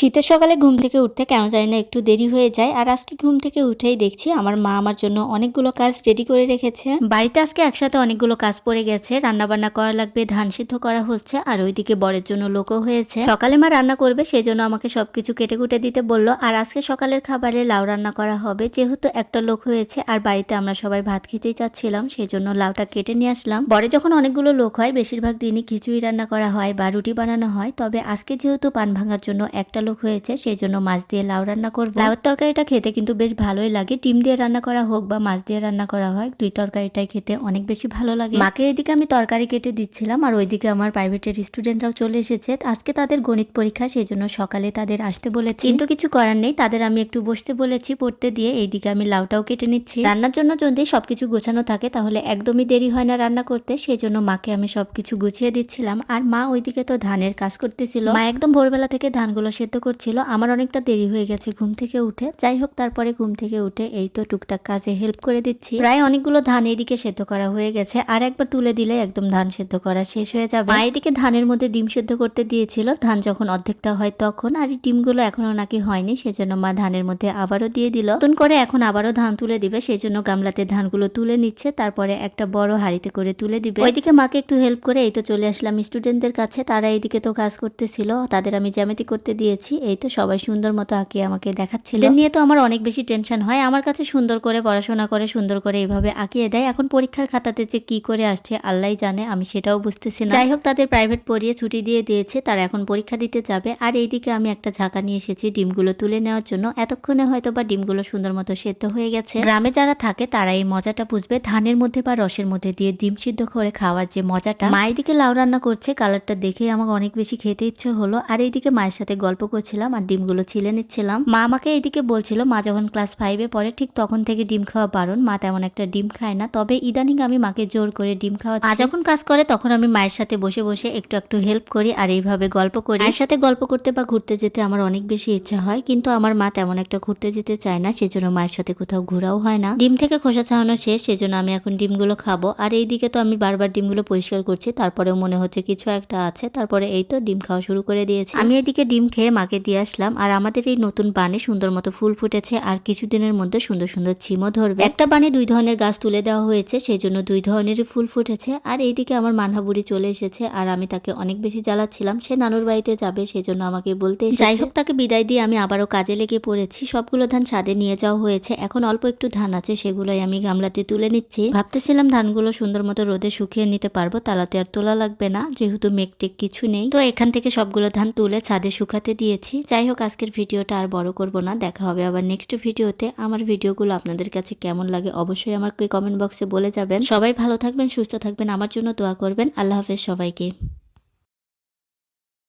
শীতের সকালে ঘুম থেকে উঠতে কেন জানি না, একটু দেরি হয়ে যায়। আর আজকে ঘুম থেকে উঠেই দেখছি আমার মা আমার জন্য অনেকগুলো কাজ রেডি করে রেখেছে। বাড়িতে আজকে একসাথে অনেকগুলো কাজ পড়ে গেছে। রান্না বান্না করা লাগবে, ধান সিদ্ধ করা হচ্ছে, আর ওইদিকে বরের জন্য লোকও হয়েছে। সকালে মা রান্না করবে সেই জন্য আমাকে সবকিছু কেটে কুটে দিতে বলল। আর আজকে সকালের খাবারে লাউ রান্না করা হবে। যেহেতু একটা লোক হয়েছে, আর বাড়িতে আমরা সবাই ভাত খেতেই চাচ্ছিলাম সেই জন্য লাউটা কেটে নিয়ে আসলাম। বরে যখন অনেকগুলো লোক হয়, বেশিরভাগ দিনই খিচুড়ি রান্না করা হয় বা রুটি বানানো হয়। তবে আজকে যেহেতু পান ভাঙার জন্য একটা লোক হয়েছে, সেই জন্য মাছ দিয়ে লাউ রান্না করব। লাউয়ের তরকারিটা খেতে কিন্তু বেশ ভালোই লাগে। ডিম দিয়ে রান্না করা হোক বা মাছ দিয়ে রান্না করা হয়, দুই তরকারিটাই খেতে অনেক বেশি ভালো লাগে। মাকে এদিকে আমি তরকারি কেটে দিচ্ছিলাম আর ওইদিকে আমার প্রাইভেটের স্টুডেন্টরাও চলে এসেছে। আজকে তাদের গণিত পরীক্ষা, সেই জন্য সকালে তাদের আসতে বলেছি। কিন্তু কিছু করার নেই, তাদের আমি একটু বসতে বলেছি পড়তে দিয়ে। এইদিকে আমি লাউটাও কেটে নিচ্ছি। রান্নার জন্য যদি সবকিছু গোছানো থাকে, তাহলে একদমই দেরি হয় না রান্না করতে। সেই জন্য মাকে আমি সবকিছু গুছিয়ে দিচ্ছিলাম। আর মা ওইদিকে তো ধানের কাজ করতেছিল। মা একদম ভোরবেলা থেকে ধানগুলো সেদ্ধ করছিল, আমার অনেকটা দেরি হয়ে গেছে ঘুম থেকে উঠে। যাই হোক, তারপরে ঘুম থেকে উঠে এই তো টুকটাক কাজে হেল্প করে দিচ্ছি। প্রায় অনেকগুলো ধান এইদিকে সেদ্ধ করা হয়ে গেছে। আর একবার তুলে দিলে একদম ধান সেদ্ধ করা শেষ হয়ে যাবে। মা এদিকে ধানের মধ্যে ডিম সেদ্ধ করতে দিয়েছিল। ধান যখন অর্ধেকটা হয় তখন। আর ডিমগুলো এখনও নাকি হয়নি, সেজন্য মা ধানের মধ্যে আবারও দিয়ে দিল। নতুন করে এখন আবারও ধান তুলে দিবে সেই জন্য গামলাতে ধানগুলো তুলে নিচ্ছে। তারপরে একটা বড় হাড়িতে করে তুলে দিবে। ওইদিকে মাকে একটু হেল্প করে এই তো চলে আসলাম স্টুডেন্টদের কাছে। তারা এইদিকে তো কাজ করতেছিল, তাদের আমি জ্যামিতি করতে দিয়েছি। এই তো সবাই সুন্দর মতো আঁকিয়ে আমাকে দেখাচ্ছিল। নিয়ে তো আমার অনেক বেশি টেনশন হয়। আমার কাছে সুন্দর করে পড়াশোনা করে সুন্দর করে এইভাবে আঁকিয়ে দেয়। এখন পরীক্ষার খাতাতে যে কি করে আসছে আল্লাহ জানে আমি সেটাও বুঝতেছি না। যাই হোক তাদের প্রাইভেট পড়িয়ে ছুটি দিয়ে দিয়েছে তারা এখন পরীক্ষা দিতে যাবে। আর এইদিকে আমি একটা ঝাঁকা নিয়ে এসেছি ডিমগুলো তুলে নেওয়ার জন্য। এতক্ষণে হয়তো বা ডিমগুলো সুন্দর মতো সেদ্ধ হয়ে গেছে। গ্রামে যারা থাকে তারা এই মজাটা বুঝবে। ধানের মধ্যে বা রসের মধ্যে দিয়ে ডিম সিদ্ধ করে খাওয়ার যে মজাটা। মা এদিকে লাউ রান্না করছে কালারটা দেখে আমাকে অনেক বেশি খেতে ইচ্ছে হলো। আর এইদিকে মায়ের সাথে গল্প করছিলাম আর ডিমগুলো ছিলে নিচ্ছিলাম। মা আমাকে এইদিকে বলছিল, মা যখন ক্লাস ফাইভে পড়ে, ঠিক তখন থেকে ডিম খাওয়া বারণ। মা তেমন একটা ডিম খায় না। তবে ইদানিং আমি মাকে জোর করে ডিম খাওয়া মা যখন কাজ করে, তখন আমি মায়ের সাথে বসে বসে একটু একটু হেল্প করি আর এইভাবে গল্প করি। মায়ের সাথে গল্প করতে বা ঘুরতে যেতে আমার অনেক বেশি ইচ্ছা হয়। কিন্তু আমার মা তেমন একটা ঘুরতে যেতে চায় না, সেজন্য মায়ের সাথে কোথাও ঘোরাও হয় না। ডিম থেকে খোসা ছাড়ানো শেষ, সেজন্য আমি এখন ডিমগুলো খাব। আর এইদিকে তো আমি বারবার ডিমগুলো পরিষ্কার করছি, তারপরেও মনে হচ্ছে কিছু একটা আছে। তারপরে এই তো ডিম খাওয়া শুরু করে দিয়েছি। আমি এদিকে ডিম খেয়ে মাকে দিয়ে আসলাম আর আমাদের এই নতুন বানে সুন্দর মতো ফুল ফুটেছে আর কিছুদিনের মধ্যে সুন্দর সুন্দর ছিমও ধরবে। একটা বানে দুই ধরনের গাছ তুলে দেওয়া হয়েছে সেই জন্য দুই ধরনেরই ফুল ফুটেছে আর এইদিকে আমার মানহাবুড়ি চলে এসেছে আর আমি তাকে অনেক বেশি জ্বালাচ্ছিলাম। সে নানুর বাড়িতে যাবে সেই জন্য আমাকে বলতে যাই হোক, তাকে বিদায় দিয়ে আমি আবারও কাজে লেগে পড়েছি। সবগুলো ধান ছাদে নিয়ে যাওয়া হয়েছে। এখন অল্প একটু ধান আছে, সেগুলোই আমি গামলাতে তুলে নিচ্ছি। ভাবতেছিলাম ধানগুলো সুন্দর মতো রোদে শুকিয়ে নিতে পারব, তালাতে আর তোলা লাগবে না, যেহেতু মেঘটেক কিছু নেই। তো এখান থেকে সবগুলো ধান তুলে ছাদে শুকাতে দিয়েছি। যাই হোক, আজকের ভিডিওটা আর বড় করব না। দেখা হবে আবার নেক্সট ভিডিওতে। আমার ভিডিওগুলো আপনাদের কাছে কেমন লাগে অবশ্যই আমাকে কমেন্ট বক্সে বলে যাবেন। সবাই ভালো থাকবেন, সুস্থ থাকবেন। আমার জন্য দোয়া করবেন। আল্লাহ হাফেজ সবাইকে।